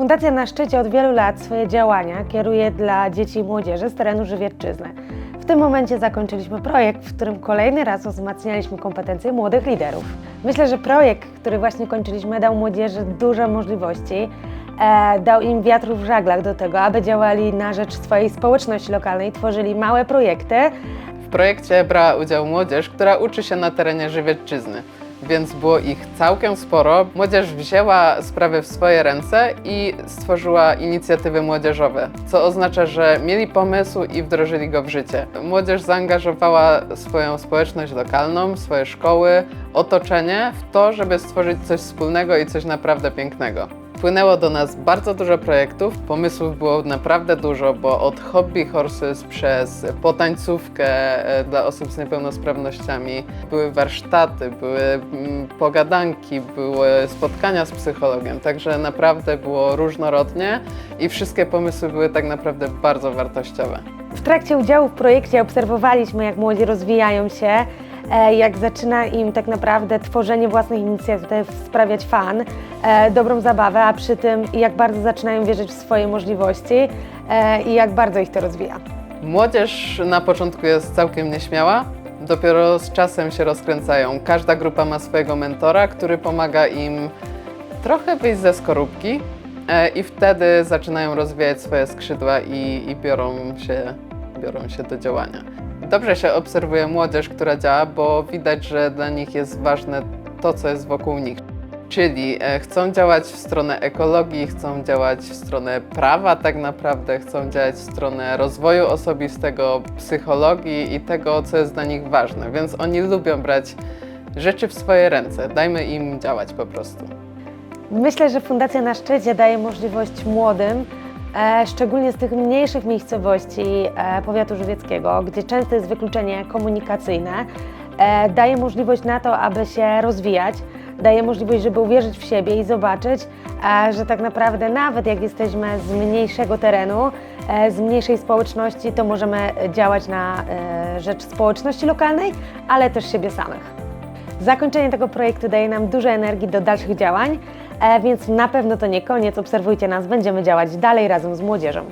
Fundacja Na Szczycie od wielu lat swoje działania kieruje dla dzieci i młodzieży z terenu Żywiecczyzny. W tym momencie zakończyliśmy projekt, w którym kolejny raz wzmacnialiśmy kompetencje młodych liderów. Myślę, że projekt, który właśnie kończyliśmy, dał młodzieży duże możliwości, e, dał im wiatru w żaglach do tego, aby działali na rzecz swojej społeczności lokalnej, tworzyli małe projekty, W projekcie brała udział młodzież, która uczy się na terenie Żywiecczyzny, więc było ich całkiem sporo. Młodzież wzięła sprawy w swoje ręce i stworzyła inicjatywy młodzieżowe, co oznacza, że mieli pomysł i wdrożyli go w życie. Młodzież zaangażowała swoją społeczność lokalną, swoje szkoły, otoczenie w to, żeby stworzyć coś wspólnego i coś naprawdę pięknego. Wpłynęło do nas bardzo dużo projektów, pomysłów było naprawdę dużo, bo od hobby horses przez potańcówkę e, dla osób z niepełnosprawnościami, były warsztaty, były mm, pogadanki, były spotkania z psychologiem, także naprawdę było różnorodnie i wszystkie pomysły były tak naprawdę bardzo wartościowe. W trakcie udziału w projekcie obserwowaliśmy, jak młodzi rozwijają się, jak zaczyna im tak naprawdę tworzenie własnych inicjatyw sprawiać fan, e, dobrą zabawę, a przy tym jak bardzo zaczynają wierzyć w swoje możliwości e, i jak bardzo ich to rozwija. Młodzież na początku jest całkiem nieśmiała, dopiero z czasem się rozkręcają. Każda grupa ma swojego mentora, który pomaga im trochę wyjść ze skorupki e, i wtedy zaczynają rozwijać swoje skrzydła i, i biorą, się, biorą się do działania. Dobrze się obserwuje młodzież, która działa, bo widać, że dla nich jest ważne to, co jest wokół nich. Czyli e, chcą działać w stronę ekologii, chcą działać w stronę prawa tak naprawdę, chcą działać w stronę rozwoju osobistego, psychologii i tego, co jest dla nich ważne. Więc oni lubią brać rzeczy w swoje ręce. Dajmy im działać po prostu. Myślę, że Fundacja Na Szczycie daje możliwość młodym, szczególnie z tych mniejszych miejscowości e, powiatu żywieckiego, gdzie często jest wykluczenie komunikacyjne, e, daje możliwość na to, aby się rozwijać, daje możliwość, żeby uwierzyć w siebie i zobaczyć, e, że tak naprawdę nawet jak jesteśmy z mniejszego terenu, e, z mniejszej społeczności, to możemy działać na e, rzecz społeczności lokalnej, ale też siebie samych. Zakończenie tego projektu daje nam dużo energii do dalszych działań, e, więc na pewno to nie koniec. Obserwujcie nas, będziemy działać dalej razem z młodzieżą.